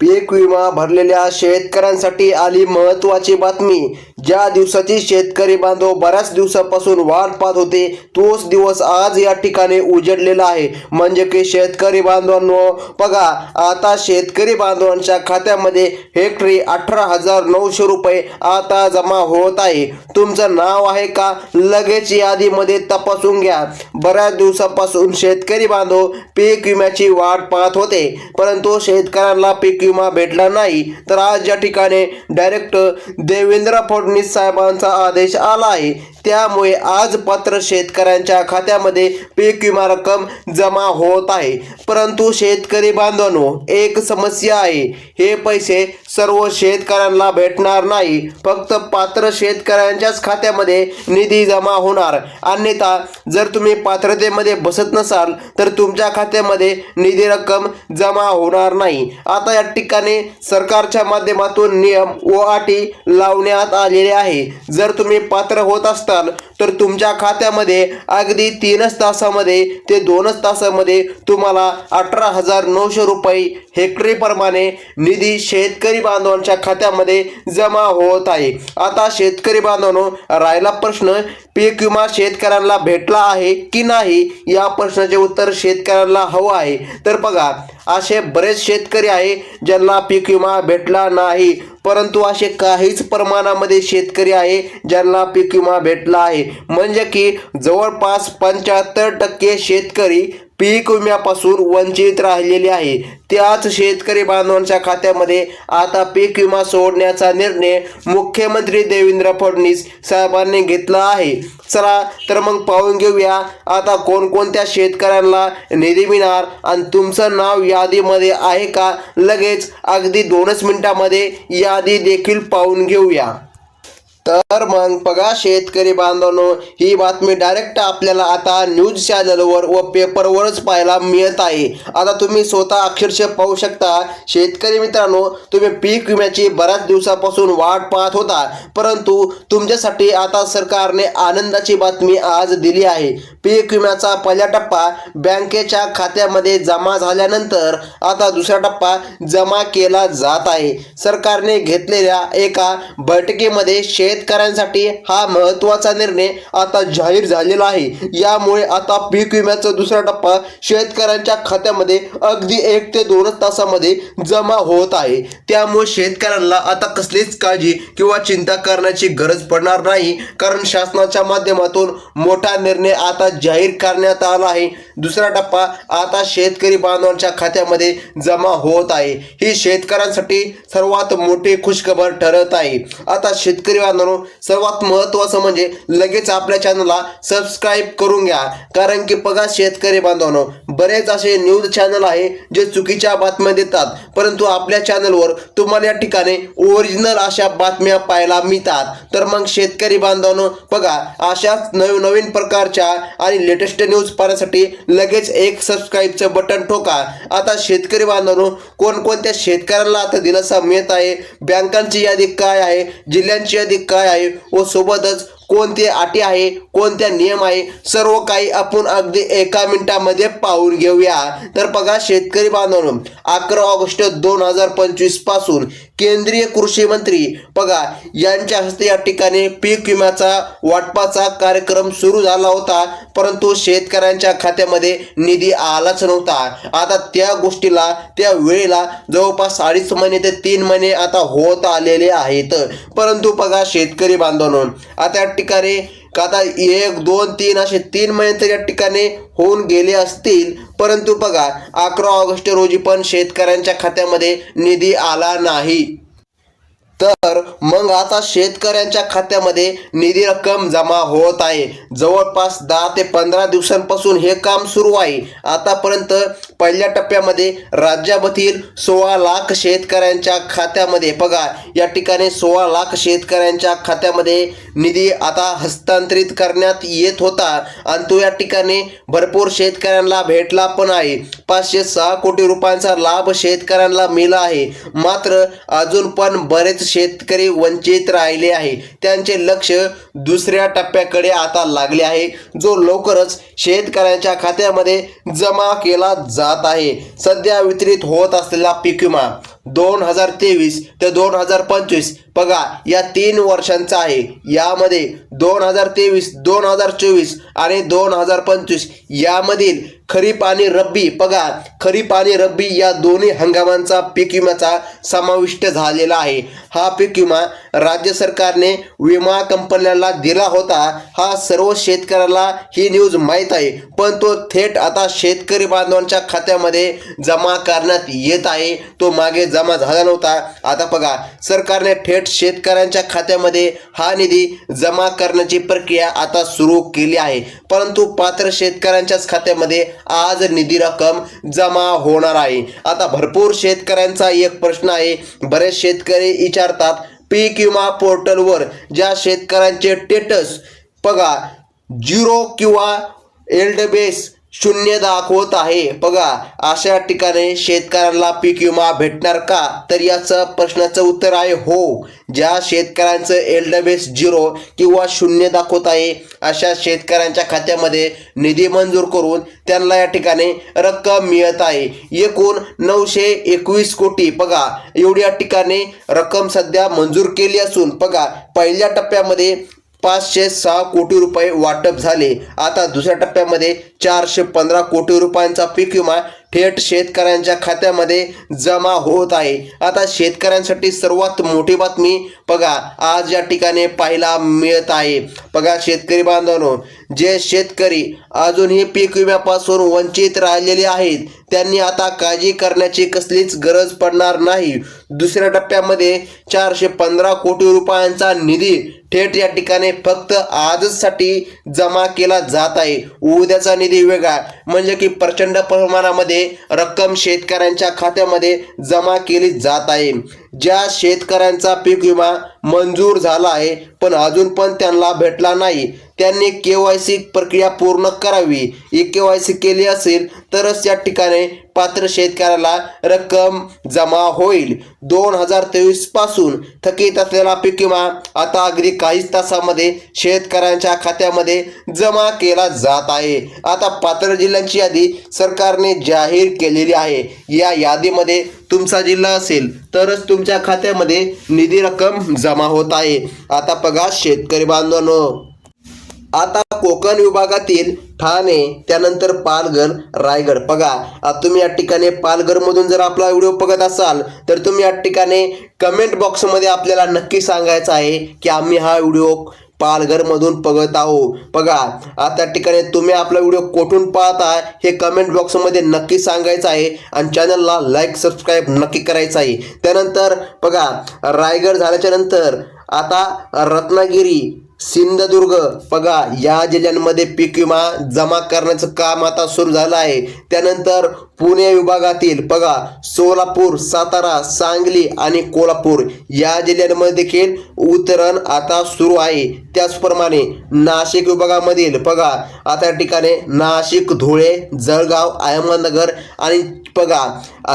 पीक विमा भरलेल्या शेतकऱ्यांसाठी आली महत्वाची बातमी. ज्या दिवसाची शेतकरी बांधव बऱ्याच दिवसापासून वाट पाहत होते तोच दिवस आज या ठिकाणी उजडलेला आहे. म्हणजे की शेतकरी बांधवांनो बघा आता शेतकरी बांधवांच्या खात्यामध्ये हेक्टरी अठरा हजार नऊशे रुपये आता जमा होत आहे. तुमचं नाव आहे का? लगेच यादीमध्ये तपासून घ्या. बऱ्याच दिवसापासून शेतकरी बांधव पीक विम्याची वाट पाहत होते परंतु शेतकऱ्यांना पीक विमा भेटला नाही. तर आज या ठिकाणी डायरेक्ट देवेंद्र फडणवीस साहेबांचा आदेश आला आहे त्यामुळे आज पत्र शेतकऱ्यांच्या खात्यामध्ये पीक विमा रक्कम जमा होत आहे. परंतु शेतकरी बांधवांनो एक समस्या आहे. हे पैसे सर्व शेतकऱ्यांना भेटणार नाही. फक्त पात्र शेतकऱ्यांच्याच खात्यामध्ये निधी जमा होणार. अन्यथा जर तुम्ही पात्रतेमध्ये बसत नसाल तर तुमच्या खात्यामध्ये निधी रक्कम जमा होणार नाही. आता या ठिकाणी सरकारच्या माध्यमातून नियम व अटी लावण्यात आले आलेले आहे. जर तुम्ही पात्र होत असताल तर तुमच्या खात्यामध्ये अगदी तीनच तासामध्ये ते दोनच तासामध्ये तुम्हाला अठरा हजार नऊशे रुपये हेक्टरीप्रमाणे निधी शेतकरी बांधवांच्या खात्यामध्ये जमा होत आहे. आता शेतकरी बांधवांनो राहिला प्रश्न पीक विमा शेतकऱ्यांना भेटला आहे की नाही या प्रश्नाचे उत्तर शेतकऱ्यांना हवं आहे. तर बघा असे बरेच शेतकरी आहे ज्यांना पीक विमा भेटला नाही परंतु असे काहीच प्रमाणामध्ये शेतकरी आहे ज्यांना पीक विमा भेटला आहे. म्हणजे की जवळपास पंच्याहत्तर टक्के शेतकरी पीक विम्यापासून वंचित राहिलेले आहे. त्याच शेतकरी बांधवांच्या खात्यामध्ये आता पीक विमा सोडण्याचा निर्णय मुख्यमंत्री देवेंद्र फडणवीस साहेबांनी घेतला आहे. चला तर मग पाहून घेऊया आता कोणकोणत्या शेतकऱ्यांना निधी मिळणार आणि तुमचं नाव यादीमध्ये आहे का? लगेच अगदी दोनच मिनिटामध्ये यादी देखील पाहून घेऊया. तर मग बघा शेतकरी बांधवांनो ही बातमी डायरेक्ट आपल्याला आता न्यूज चॅनलवर व पेपरवरच पाहायला मिळत आहे. आता तुम्ही स्वतः अक्षरशः पाहू शकता शेतकरी मित्रांनो तुम्ही पीक विम्याची बऱ्याच दिवसापासून वाट पाहत होता परंतु तुमच्यासाठी आता सरकारने आनंदाची बातमी आज दिली आहे. पीक विम्याचा पहिला टप्पा बँकेच्या खात्यामध्ये जमा झाल्यानंतर आता दुसरा टप्पा जमा केला जात आहे. सरकारने घेतलेल्या एका बैठकीमध्ये शेत शेतकऱ्यांसाठी हा महत्त्वाचा निर्णय आता जाहीर झालेला आहे. यामुळे आता पीक विम्याचा दुसरा टप्पा शेतकऱ्यांच्या खात्यामध्ये अगदी एक ते दोनच तासामध्ये जमा होत आहे. त्यामुळे शेतकऱ्यांना आता कसलीच काळजी किंवा चिंता करण्याची गरज पडणार नाही. कारण शासनाच्या माध्यमातून मोठा निर्णय आता जाहीर करण्यात आला आहे. दुसरा टप्पा आता शेतकरी बांधवांच्या खात्यामध्ये जमा होत आहे. ही शेतकऱ्यांसाठी सर्वात मोठी खुशखबर ठरत आहे. आता शेतकरी बांधवांनो सर्वात महत्त्वाचं म्हणजे लगेच आपल्या चॅनलला सबस्क्राईब करून घ्या. कारण की बघा शेतकरी बांधवांनो बरेच असे न्यूज चॅनल आहे जे चुकीच्या बातम्या देतात. परंतु आपल्या चॅनलवर तुम्हाला या ठिकाणी ओरिजिनल अशा बातम्या पाहायला मिळतात. तर मग शेतकरी बांधवांनो बघा अशाच नवीन नवीन प्रकारच्या आणि लेटेस्ट न्यूज पाहण्यासाठी लगेच एक सबस्क्राईबचं बटन ठोका. आता शेतकरी बांधवांनो कोणकोणत्या शेतकऱ्यांना आता दिलासा मिळत आहे? बँकांची यादी काय आहे? जिल्ह्यांची यादी काय आहे? व सोबतच कोणते अटी आहे कोणत्या नियम आहे सर्व काही आपण अगदी एका मिनिटामध्ये पाहून घेऊया. तर बघा शेतकरी बांधवांनो अकरा ऑगस्ट दोन हजार पंचवीसपासून केंद्रीय कृषी मंत्री बघा यांच्या हस्ते या ठिकाणी पीक विम्याचा वाटपाचा कार्यक्रम सुरू झाला होता. परंतु शेतकऱ्यांच्या खात्यामध्ये निधी आलाच नव्हता. आता त्या गोष्टीला त्या वेळेला जवळपास अडीच महिने ते तीन महिने आता होत आलेले आहेत. परंतु बघा शेतकरी बांधवांनो आता ठिकाणी? का आता एक दोन तीन असे तीन महिने तर या ठिकाणी होऊन गेले असतील? परंतु बघा अकरा ऑगस्ट रोजी पण शेतकऱ्यांच्या खात्यामध्ये निधी आला नाही. तर मग आता शेतकऱ्यांच्या खात्यामध्ये निधी रक्कम जमा होत आहे. जवळपास दहा ते पंधरा दिवसांपासून हे काम सुरू आहे. आतापर्यंत पहिल्या टप्प्यामध्ये राज्यामधील सोळा लाख शेतकऱ्यांच्या खात्यामध्ये बघा या ठिकाणी सोळा लाख शेतकऱ्यांच्या खात्यामध्ये निधी आता हस्तांतरित करण्यात येत होता. आणि तो या ठिकाणी भरपूर शेतकऱ्यांना भेटला पण आहे. पाचशे सहा कोटी रुपयांचा लाभ शेतकऱ्यांना मिळाला आहे. मात्र अजून पण बरेच शेतकरी वंचित राहिले आहे. त्यांचे लक्ष दुसऱ्या टप्प्याकडे आता लागले आहे. जो लवकरच शेतकऱ्यांच्या खात्यामध्ये जमा केला जात आहे. सध्या वितरित होत असलेला पीक विमा दोन हजार तेवीस ते दोन हजार पंचवीस बघा या तीन वर्षांचा आहे. यामध्ये दोन हजार तेवीस दोन हजार चोवीस आणि दोन हजार पंचवीस यामधील खरीप आणि रब्बी बघा खरीप आणि रब्बी या दोन्ही हंगामांचा पीक विम्याचा समाविष्ट झालेला आहे. हा पीक विमा राज्य सरकारने विमा कंपन्यांना दिला होता. हा सर्व शेतकऱ्याला ही न्यूज माहीत आहे. पण तो थेट आता शेतकरी बांधवांच्या खात्यामध्ये जमा करण्यात येत आहे. तो मागे जमा झाला नव्हता. आता बघा सरकारने थेट शेतकऱ्यांच्या खात्यामध्ये हा निधी जमा करण्याची प्रक्रिया आता सुरू केली आहे. परंतु पात्र शेतकऱ्यांच्याच खात्यामध्ये आज निधी रक्कम जमा होणार आहे. आता भरपूर शेतकऱ्यांचा एक प्रश्न आहे. बरेच शेतकरी विचारतात पीक विमा पोर्टलवर ज्या शेतकऱ्यांचे टेटस बघा झिरो किंवा एल्डबेस शून्य दाखवत आहे. बघा अशा ठिकाणी शेतकऱ्यांना पीक विमा भेटणार का? तर याचं प्रश्नाचं उत्तर आहे हो. ज्या शेतकऱ्यांचं एल्डबेस झिरो किंवा शून्य दाखवत आहे अशा शेतकऱ्यांच्या खात्यामध्ये निधी मंजूर करून त्यांना या ठिकाणी रक्कम मिळत आहे. एकूण नऊशे एकवीस कोटी. बघा एवढ्या ठिकाणी रक्कम सध्या मंजूर केली असून बघा पहिल्या टप्प्यामध्ये पाचशे सहा कोटी रुपये वाटप झाले. आता दुसऱ्या टप्प्यामध्ये चारशे पंधरा कोटी रुपयांचा पीक विमा थेट शेतकऱ्यांच्या खात्यामध्ये जमा होत आहे. आता शेतकऱ्यांसाठी सर्वात मोठी बातमी बघा आज या ठिकाणी पाहायला मिळत आहे. बघा शेतकरी बांधवांनो जे शेतकरी अजूनही पीक विम्यापासून वंचित राहिलेले आहेत त्यांनी आता काळजी करण्याची कसलीच गरज पडणार नाही. दुसऱ्या टप्प्यामध्ये चारशे पंधरा कोटी रुपयांचा निधी थेट या ठिकाणी फक्त आजसाठी जमा केला जात आहे. उद्याचा निधी वेगळा म्हणजे की प्रचंड प्रमाणामध्ये रक्कम शेतकऱ्यांच्या खात्यामध्ये जमा केली जात आहे. ज्या शेतकऱ्यांचा पीक विमा मंजूर झाला आहे पण अजून पण त्यांना भेटला नाही. त्यांनी के वाय सी प्रक्रिया पूर्ण करावी. ही के वाय सी केली असेल तरच या ठिकाणी पात्र शेतकऱ्याला रक्कम जमा होईल. दोन हजार तेवीसपासून थकीत असलेला पीक विमा आता अगदी काहीच तासामध्ये शेतकऱ्यांच्या खात्यामध्ये जमा केला जात आहे. आता पात्र जिल्ह्यांची यादी सरकारने जाहीर केलेली आहे. या यादीमध्ये तुमचा जिल्हा असेल तरच तुमच्या खात्यामध्ये निधी रक्कम जमा होत आहे. आता बघा शेतकरी बांधवांनो. आता कोकण विभागातील ठाणे त्यानंतर पालघर रायगड. बघा तुम्ही या ठिकाणी पालघरमधून जर आपला व्हिडिओ बघत असाल तर तुम्ही या ठिकाणी कमेंट बॉक्समध्ये आपल्याला नक्की सांगायचं आहे की आम्ही हा व्हिडिओ पालघरमधून बघत आहो बघा आता ठिकाणी तुम्ही आपला व्हिडिओ कुठून पाहता हे कमेंट बॉक्समध्ये नक्की सांगायचं आहे आणि चॅनलला लाईक सबस्क्राईब नक्की करायचं आहे. त्यानंतर बघा रायगड झाल्याच्यानंतर आता रत्नागिरी सिंधुदुर्ग बघा या जिल्ह्यांमध्ये पीक विमा जमा करण्याचं काम आता सुरू झालं आहे. त्यानंतर पुणे विभागातील बघा सोलापूर सातारा सांगली आणि कोल्हापूर या जिल्ह्यांमध्ये देखील उतरण आता सुरू आहे. त्याचप्रमाणे नाशिक विभागामधील बघा आता या ठिकाणी नाशिक धुळे जळगाव अहमदनगर आणि बघा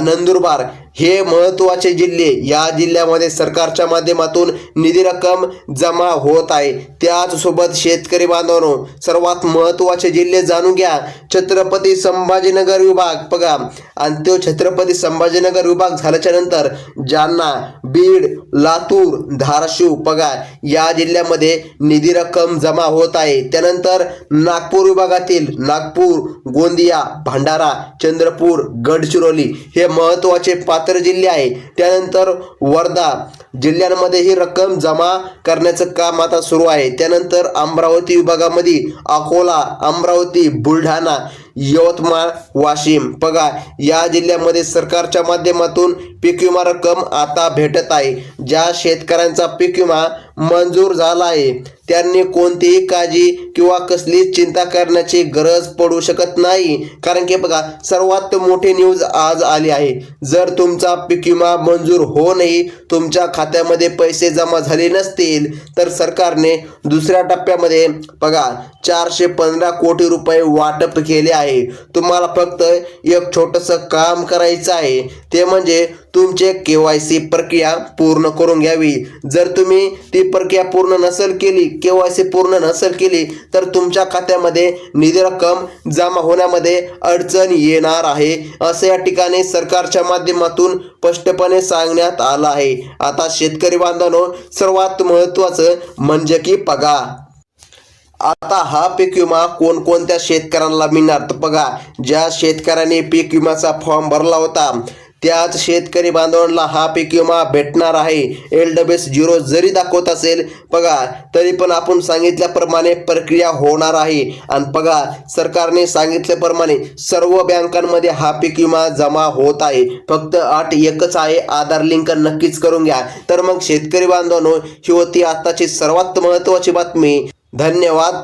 नंदुरबार हे महत्त्वाचे जिल्हे या जिल्ह्यामध्ये सरकारच्या माध्यमातून निधी रक्कम जमा होत आहे. त्याचसोबत शेतकरी बांधवांनो सर्वात महत्त्वाचे जिल्हे जाणून घ्या. छत्रपती संभाजीनगर विभाग. बघा आणि तो छत्रपती संभाजीनगर विभाग झाल्याच्यानंतर जालना बीड लातूर धाराशिव बघा या जिल्ह्यामध्ये निधी रक्कम जमा होत आहे. त्यानंतर नागपूर विभागातील नागपूर गोंदिया भंडारा चंद्रपूर गडचिरोली हे महत्त्वाचे पात्र जिल्हे आहे. त्यानंतर वर्धा जिल्ह्यांमध्ये ही रक्कम जमा करण्याचं काम आता सुरू आहे. त्यानंतर अमरावती विभागामध्ये अकोला अमरावती बुलढाणा यवतमाळ वाशिम. बघा या जिल्ह्यामध्ये सरकारच्या माध्यमातून पीक विमा रक्कम आता भेटत आहे. ज्या शेतकऱ्यांचा पीक विमा मंजूर झाला आहे. त्यांनी कोणतीही काळजी किंवा कसली चिंता करण्याची गरज पडू शकत नाही. कारण की बघा सर्वात मोठी न्यूज आज आली आहे. जर तुमचा पीक विमा मंजूर होऊनही तुमच्या खात्यामध्ये पैसे जमा झाले नसतील तर सरकारने दुसऱ्या टप्प्यामध्ये बघा चारशे पंधरा कोटी रुपये वाटप केले आहे. तुम्हाला फक्त एक छोटंसं काम करायचं आहे. ते म्हणजे तुमचे के वाय सी प्रक्रिया पूर्ण करून घ्यावी. जर तुम्ही ती प्रक्रिया पूर्ण नसेल केली के वाय सी पूर्ण नसेल केली तर तुमच्या खात्यामध्ये निधी रक्कम जमा होण्यामध्ये अडचण येणार आहे असं या ठिकाणी सरकारच्या माध्यमातून स्पष्टपणे सांगण्यात आलं आहे. आता शेतकरी बांधवांनो सर्वात महत्त्वाचं म्हणजे की पगार. आता हा पीक विमा कोणकोणत्या शेतकऱ्यांना मिळणार? तर बघा ज्या शेतकऱ्यांनी पीक विम्याचा फॉर्म भरला होता त्याच शेतकरी बांधवांना हा पीक विमा भेटणार आहे. एल डब्ल्यू एस झिरो जरी दाखवत असेल बघा तरी पण आपण सांगितल्याप्रमाणे प्रक्रिया होणार आहे. आणि बघा सरकारने सांगितल्याप्रमाणे सर्व बँकांमध्ये हा पीक विमा जमा होत आहे. फक्त आठ एकच आहे आधार लिंक नक्कीच करून घ्या. तर मग शेतकरी बांधवांनो ही होती आताची सर्वात महत्त्वाची बातमी. धन्यवाद.